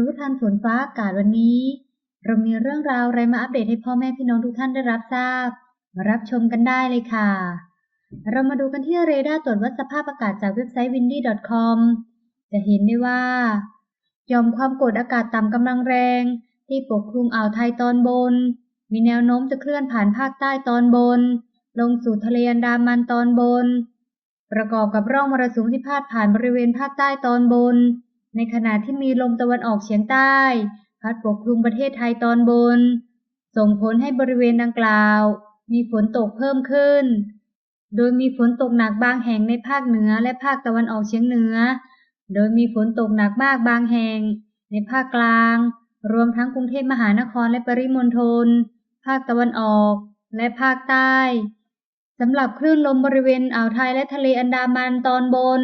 รู้ทันฝนฟ้าอากาศวันนี้ เรามีเรื่องราวอะไรมาอัปเดตให้พ่อแม่พี่น้องทุกท่านได้รับทราบ มารับชมกันได้เลยค่ะ เรามาดูกันที่เรดาร์ตรวจวัดสภาพอากาศจากเว็บไซต์ windy.com จะเห็นได้ว่าย่อมความกดอากาศต่ำกำลังแรง ที่ปกคลุมอ่าวไทยตอนบน มีแนวโน้มจะเคลื่อนผ่านภาคใต้ตอนบน ลงสู่ทะเลอันดามันตอนบน ประกอบกับร่องมรสุมที่พาดผ่านบริเวณภาคใต้ตอนบน ในขณะที่มีลมตะวันออกเฉียงใต้ พัดปกคลุมประเทศไทยตอนบน ส่งผลให้บริเวณดังกล่าว มีฝนตกเพิ่มขึ้น โดยมีฝนตกหนักบางแห่งในภาคเหนือและภาคตะวันออกเฉียงเหนือ โดยมีฝนตกหนักมากบางแห่ง ในภาคกลาง รวมทั้งกรุงเทพมหานครและปริมณฑล ภาคตะวันออกและภาคใต้สำหรับคลื่นลมบริเวณอ่าวไทยและทะเลอันดามันตอนบน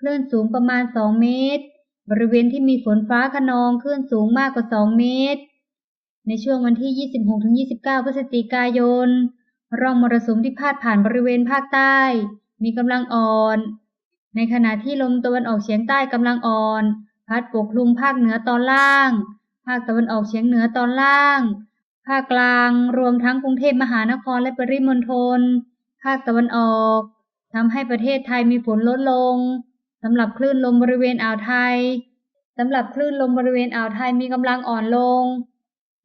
คลื่นสูงประมาณ 2 เมตร บริเวณที่มีฝนฟ้าขนองคลื่นสูงมากกว่า 2 เมตร ในช่วงวันที่ 26-29 พฤศจิกายน ร่องมรสุมที่พาดผ่านบริเวณภาคใต้ มีกำลังอ่อน ในขณะที่ลมตะวันออกเฉียงใต้กำลังอ่อน พัดปกคลุมภาคเหนือตอนล่าง ภาคตะวันออกเฉียงเหนือตอนล่าง ภาคกลางรวมทั้งกรุงเทพมหานครและปริมณฑล ภาคตะวันออกทำให้ประเทศไทยมีฝนลดลง สำหรับคลื่นลมบริเวณอ่าวไทยสำหรับคลื่นลมบริเวณอ่าวไทยมีกำลังอ่อนลง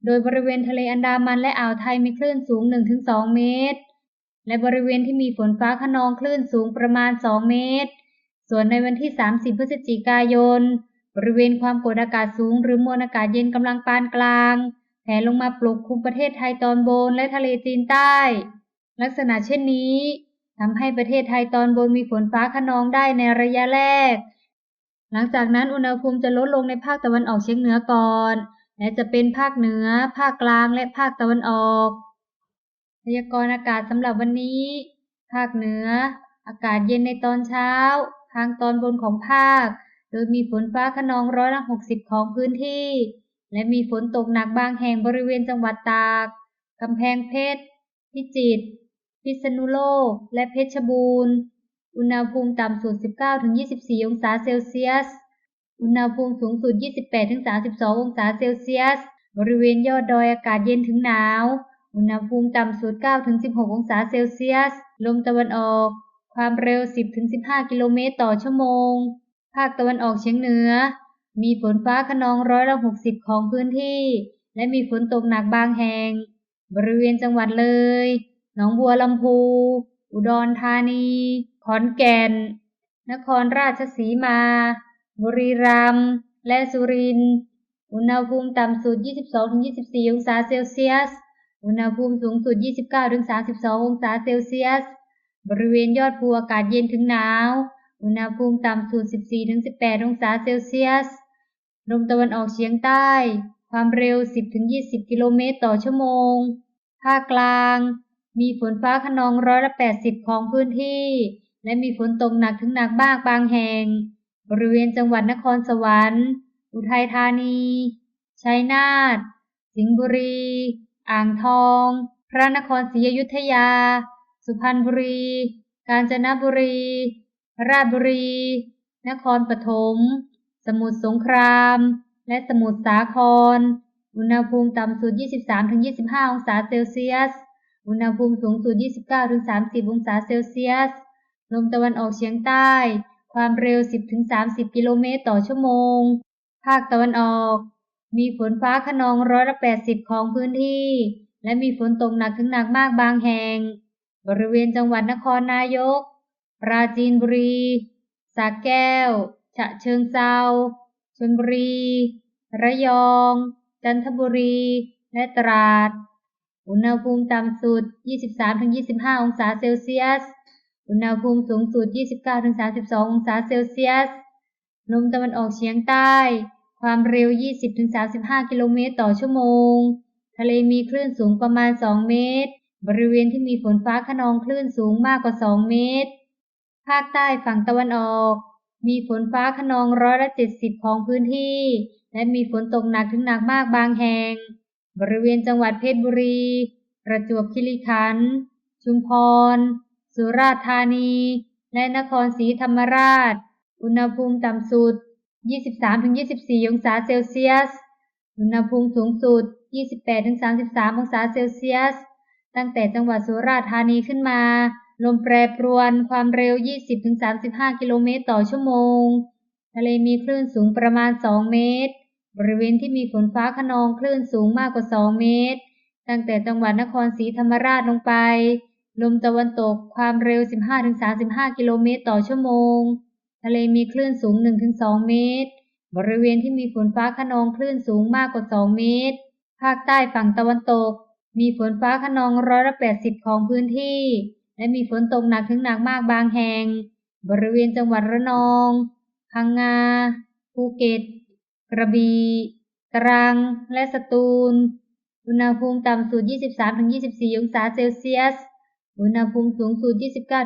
โดยบริเวณทะเลอันดามันและอ่าวไทยมีคลื่นสูง 1-2 เมตร และบริเวณที่มีฝนฟ้าขนองคลื่นสูงประมาณ 2 เมตร ส่วนในวันที่ 30 พฤศจิกายน บริเวณความกดอากาศสูง หรือมวลอากาศเย็นกำลังปานกลางแผ่ลงมาปกคลุมประเทศไทยตอนบนและทะเลจีนใต้ ลักษณะเช่นนี้ ทำให้ประเทศไทยตอนบนมีฝนฟ้าขนองได้ในระยะแรก หลังจากนั้นอุณหภูมิจะลดลงในภาคตะวันออกเฉียงเหนือก่อน และจะเป็นภาคเหนือ ภาคกลางและภาคตะวันออกพยากรณ์อากาศสำหรับวันนี้ ภาคเหนือ อากาศเย็นในตอนเช้า ทางตอนบนของภาค โดยมีฝนฟ้าขนองร้อยละหกสิบของพื้นที่ และมีฝนตกหนักบางแห่งบริเวณจังหวัดตาก กำแพงเพชร พิจิตร พิษณุโลก และเพชรบูรณ์ อุณหภูมิต่ำสุด 19-24 องศาเซลเซียส อุณหภูมิสูงสุด 28-32 องศาเซลเซียส บริเวณยอดดอยอากาศเย็นถึงหนาว อุณหภูมิต่ำสุด 9-16 องศาเซลเซียส ลมตะวันออก ความเร็ว 10-15 กิโลเมตรต่อชั่วโมง ภาคตะวันออกเฉียงเหนือ มีฝนฟ้าขนองร้อยละ60 ของพื้นที่ และมีฝนตกหนักบางแห่ง บริเวณจังหวัดเลย หนองบัวลำพู อุดรธานี ขอนแก่น นครราชสีมา บุรีรัมย์ และสุรินทร์ อุณหภูมิต่ำสุด 22-24 องศาเซลเซียส อุณหภูมิสูงสุด 29-32 องศาเซลเซียส บริเวณยอดภูอากาศเย็นถึงหนาว อุณหภูมิต่ำสุด 14-18 องศาเซลเซียส ลมตะวันออกเฉียงใต้ ความเร็ว 10-20 กิโลเมตรต่อชั่วโมง ภาคกลาง มีฝนฟ้าขนองร้อยละ80ของพื้นที่ และมีฝนตกหนักถึงหนักมากบางแห่ง บริเวณจังหวัดนครสวรรค์ อุทัยธานี ชัยนาท สิงห์บุรี อ่างทอง พระนครศรีอยุธยา สุพรรณบุรี กาญจนบุรี ราชบุรี นครปฐม สมุทรสงคราม และสมุทรสาคร อุณหภูมิต่ำสุด 23-25 องศาเซลเซียส อุณหภูมิสูงสุด 29-30 องศาเซลเซียส ลมตะวันออกเฉียงใต้ ความเร็ว 10-30 กิโลเมตรต่อชั่วโมง ภาคตะวันออก มีฝนฟ้าขนองร้อยละ80 ของพื้นที่ และมีฝนตกหนักถึงหนักมากบางแห่ง บริเวณจังหวัดนครนายก ปราจีนบุรีสระแก้ว ฉะเชิงเซาชลบุรี ระยอง จันทบุรี และตราด อุณหภูมิต่ำสุด 23-25 องศาเซลเซียส อุณหภูมิสูงสุด 29-32 องศาเซลเซียส ลมตะวันออกเฉียงใต้ ความเร็ว 20-35 กิโลเมตรต่อชั่วโมง ทะเลมีคลื่นสูงประมาณ 2 เมตร บริเวณที่มีฝนฟ้าขนองคลื่นสูงมากกว่า 2 เมตร ภาคใต้ฝั่งตะวันออก มีฝนฟ้าขนองร้อยละ 70 ของพื้นที่ และมีฝนตกหนักถึงหนักมากบางแห่ง บริเวณจังหวัดเพชรบุรี ประจวบคีรีขันธ์ ชุมพร สุราษฎร์ธานี และนครศรีธรรมราช อุณหภูมิต่ำสุด 23-24 องศาเซลเซียส อุณหภูมิสูงสุด 28-33 องศาเซลเซียส ตั้งแต่จังหวัดสุราษฎร์ธานีขึ้นมา ลมแปรปรวน ความเร็ว 20-35 กิโลเมตรต่อชั่วโมง ทะเลมีคลื่นสูงประมาณ 2 เมตร บริเวณที่มีฝนฟ้าขนองคลื่นสูงมากกว่า 2 เมตร ตั้งแต่จังหวัดนครศรีธรรมราชลงไป ลมตะวันตกความเร็ว 15-35 กิโลเมตรต่อชั่วโมง ทะเลมีคลื่นสูง 1-2 เมตร บริเวณที่มีฝนฟ้าขนองคลื่นสูงมากกว่า 2 เมตร ภาคใต้ฝั่งตะวันตก มีฝนฟ้าขนองร้อยละ80 ของพื้นที่ และมีฝนตกหนักถึงหนักมากบางแห่ง บริเวณจังหวัดระนอง พังงา ภูเก็ต กระบี่ตรัง และสตูล อุณหภูมิต่ำสุด 23-24 องศาเซลเซียส อุณหภูมิสูงสุด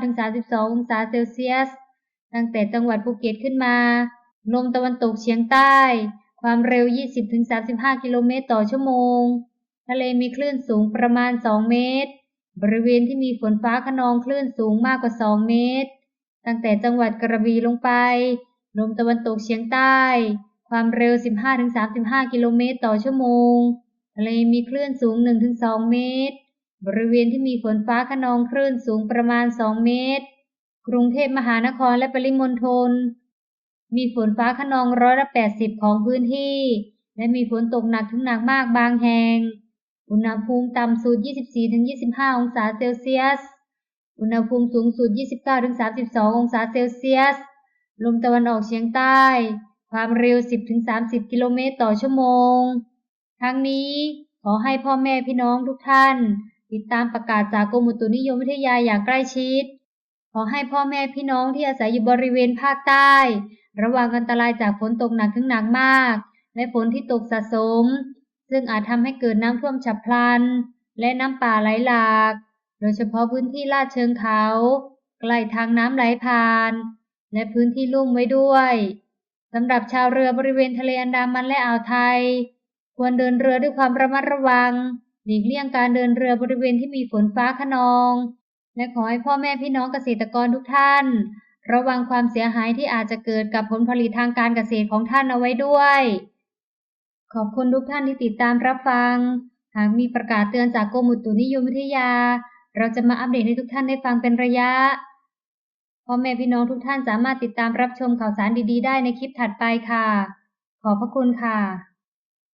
29-32 องศาเซลเซียส ตั้งแต่จังหวัดภูเก็ตขึ้นมา ลมตะวันตกเฉียงใต้ ความเร็ว 20-35 กิโลเมตรต่อชั่วโมง ทะเลมีคลื่นสูงประมาณ 2 เมตร บริเวณที่มีฝนฟ้าขนองคลื่นสูงมากกว่า 2 เมตร ตั้งแต่จังหวัดกระบี่ลงไป ลมตะวันตกเฉียงใต้ ความเร็ว 15-35 กิโลเมตรต่อชั่วโมง ทะเลมีคลื่นสูง 1-2 เมตร บริเวณที่มีฝนฟ้าขนองคลื่นสูงประมาณ 2 เมตร กรุงเทพมหานครและปริมณฑล มีฝนฟ้าขนองร้อยละ 80 ของพื้นที่ และมีฝนตกหนักถึงหนักมากบางแห่ง อุณหภูมิต่ำสุด 24-25 องศาเซลเซียส อุณหภูมิสูงสุด 29-32 องศาเซลเซียส ลมตะวันออกเฉียงใต้ ความเร็ว 10-30 กิโลเมตรต่อชั่วโมง ทั้งนี้ขอให้พ่อแม่พี่น้องทุกท่าน ติดตามประกาศจากกรมอุตุนิยมวิทยาอย่างใกล้ชิด ขอให้พ่อแม่พี่น้องที่อาศัยอยู่บริเวณภาคใต้ ระวังอันตรายจากฝนตกหนักถึงหนักมาก และฝนที่ตกสะสม ซึ่งอาจทำให้เกิดน้ำท่วมฉับพลัน และน้ำป่าไหลหลาก โดยเฉพาะพื้นที่ลาดเชิงเขา ใกล้ทางน้ำไหลผ่าน และพื้นที่ลุ่มไว้ด้วย สำหรับชาวเรือบริเวณทะเลอันดามันและอ่าวไทย ควรเดินเรือด้วยความระมัดระวัง หลีกเลี่ยงการเดินเรือบริเวณที่มีฝนฟ้าขนอง และขอให้พ่อแม่พี่น้องเกษตรกรทุกท่าน ระวังความเสียหายที่อาจจะเกิดกับผลผลิตทางการเกษตรของท่านเอาไว้ด้วย ขอบคุณทุกท่านที่ติดตามรับฟัง หากมีประกาศเตือนจากกรมอุตุนิยมวิทยา เราจะมาอัปเดตให้ทุกท่านได้ฟังเป็นระยะ พ่อแม่พี่น้องทุกท่านสามารถติดตามรับชมข่าวสารดีๆ ได้ในคลิปถัดไปค่ะ ขอบพระคุณค่ะ